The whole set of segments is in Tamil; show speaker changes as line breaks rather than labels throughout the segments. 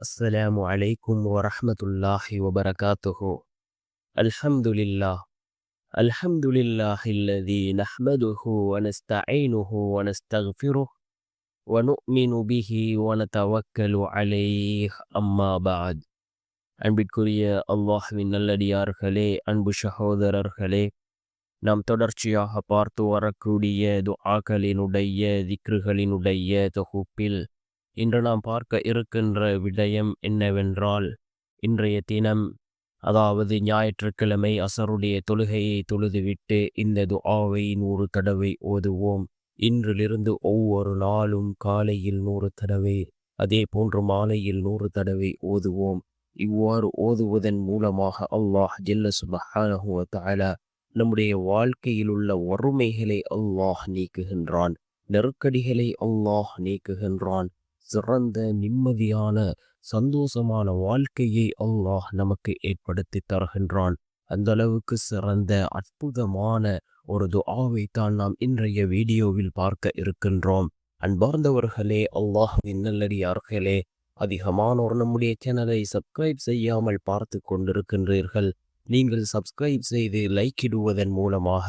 السلام عليكم ورحمة الله وبركاته الحمد لله الحمد لله الذي نحمده ونستعينه ونستغفره ونؤمن به ونتوكل عليه أما بعد அன்பிற்குரிய அல்லாஹ்வின் நல்லடியார்களே அன்பு சகோதரர்களே நாம் தொடர்ச்சியாக பார்த்து வரக்கூடிய துஆக்களினுடைய திக்ருகளினுடைய தொகுப்பில் இன்று நாம் பார்க்க இருக்கின்ற விடயம் என்னவென்றால் இன்றைய தினம் அதாவது ஞாயிற்றுக்கிழமை அசருடைய தொழுகையை தொழுதுவிட்டு இந்த துஆவை நூறு தடவை ஓதுவோம். இன்றிலிருந்து ஒவ்வொரு நாளும் காலையில் நூறு தடவை அதே போன்று மாலையில் நூறு தடவை ஓதுவோம். இவ்வாறு ஓதுவதன் மூலமாக அல்லாஹ் ஜெல்ல சுபஹானஹு வ நம்முடைய வாழ்க்கையில் உள்ள வறுமைகளை அல்லாஹ் நீக்குகின்றான். நெருக்கடிகளை அல்லாஹ் நீக்குகின்றான். சிறந்த நிம்மதியான சந்தோஷமான வாழ்க்கையை அல்லாஹ் நமக்கு ஏற்படுத்தி தருகின்றான். அந்த அளவுக்கு சிறந்த அற்புதமான ஒரு துஆவை தான் நாம் இன்றைய வீடியோவில் பார்க்க இருக்கின்றோம். அன்பார்ந்தவர்களே அல்லாஹ்வின் நல்லடியார்களே அதிகமானோர் நம்முடைய சேனலை சப்ஸ்கிரைப் செய்யாமல் பார்த்து கொண்டிருக்கின்றீர்கள். நீங்கள் சப்ஸ்கிரைப் செய்து லைக் இடுவதன் மூலமாக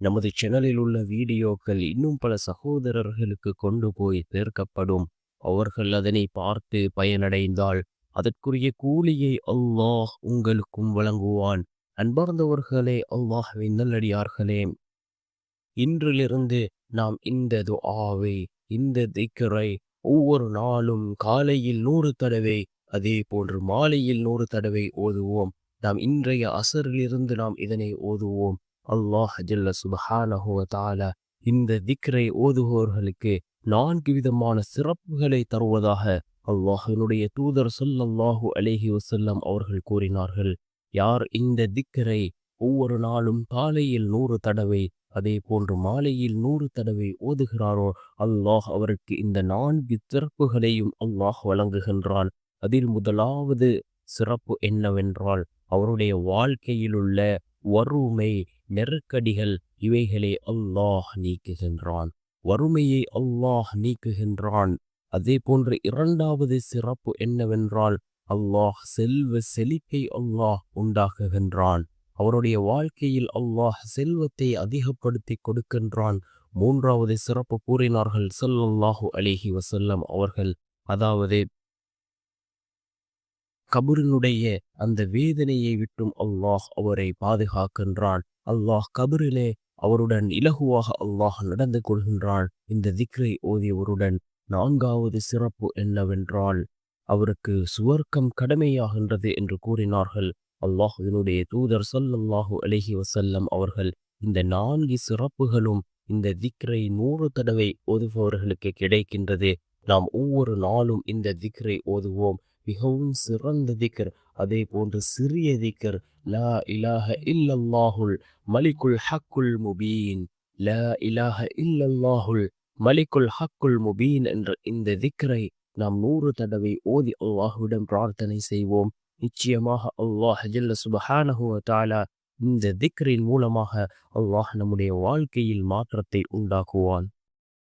நமது சேனலில் உள்ள வீடியோக்கள் இன்னும் பல சகோதரர்களுக்கு கொண்டு போய் சேர்க்கப்படும். அவர்கள் அதனை பார்த்து பயனடைந்தால் அதற்குரிய கூலியை அல்லாஹ் உங்களுக்கும் வழங்குவான். அன்பார்ந்தவர்களே அல்லாஹின் நல்லடியார்களே இன்றிலிருந்து நாம் இந்த துஆவை இந்த திக்கரை ஒவ்வொரு நாளும் காலையில் நூறு தடவை அதே போன்று மாலையில் நூறு தடவை ஓதுவோம். நாம் இன்றைய அசரிலிருந்து நாம் இதனை ஓதுவோம். அல்லாஹ் ஜல்ல சுபஹானஹு தாலா இந்த திக்ரை ஓதுவோர்களுக்கு நான்கு விதமான சிறப்புகளை தருவதாக அல்லாஹினுடைய தூதர் சொல்லல்லாஹு அலேஹி வசல்லம் அவர்கள் கூறினார்கள். யார் இந்த திக்கரை ஒவ்வொரு நாளும் காலையில் நூறு தடவை அதே போன்று மாலையில் நூறு தடவை ஓதுகிறாரோ அல்லாஹ் அவருக்கு இந்த நான்கு சிறப்புகளையும் அல்லாஹ் வழங்குகின்றான். அதில் முதலாவது சிறப்பு என்னவென்றால் அவருடைய வாழ்க்கையில் உள்ள வறுமை நெருக்கடிகள் இவைகளை அல்லாஹ் நீக்குகின்றான். வறுமையை அல்லாஹ் நீக்குகின்றான். அதே போன்று இரண்டாவது சிறப்பு என்னவென்றால் அல்லாஹ் செல்வ செழிப்பை அல்லாஹ் உண்டாக்குகின்றான். அவருடைய வாழ்க்கையில் அல்லாஹ் செல்வத்தை அதிகப்படுத்தி கொடுக்கின்றான். மூன்றாவது சிறப்பு கூறினார்கள் சொல்லல்லாஹு அலிஹி வசல்லம் அவர்கள். அதாவது கபரினுடைய அந்த வேதனையை விட்டும் அல்லாஹ் அவரை பாதுகாக்கின்றான். அல்லாஹ் கபரிலே அவருடன் இலகுவாக அல்லாஹ் நடந்து கொள்கின்றான். இந்த திக்ரை ஓதியவருடன் நான்காவது சிறப்பு என்னவென்றால் அவருக்கு சுவர்க்கம் கடமையாகின்றது என்று கூறினார்கள். அல்லாஹுவினுடைய தூதர் சொல்லல்லாஹு அலஹி வசல்லம் அவர்கள் இந்த நான்கு சிறப்புகளும் இந்த திக்ரை நூறு தடவை ஓதுபவர்களுக்கு கிடைக்கின்றது. நாம் ஒவ்வொரு நாளும் இந்த திக்ரை ஓதுவோம். மிகவும் சிறந்த திக்கர். அதே போன்று சிறிய திக்கர். லா இலாஹ இல்லல்லாஹுல் மலிக்குல் ஹக்குல் முபீன். லா இலாஹ இல்லல்லாஹுல் மலிக்குல் ஹக்குல் முபீன் என்ற இந்த திக்கரை நாம் நூறு தடவை ஓதி அல்லாஹுவிடம் பிரார்த்தனை செய்வோம். நிச்சயமாக அல்லாஹ் ஜல்ல சுபஹானஹுவ தாலா இந்த திக்ரின் மூலமாக அல்லாஹ் நம்முடைய வாழ்க்கையில் மாற்றத்தை உண்டாக்குவான்.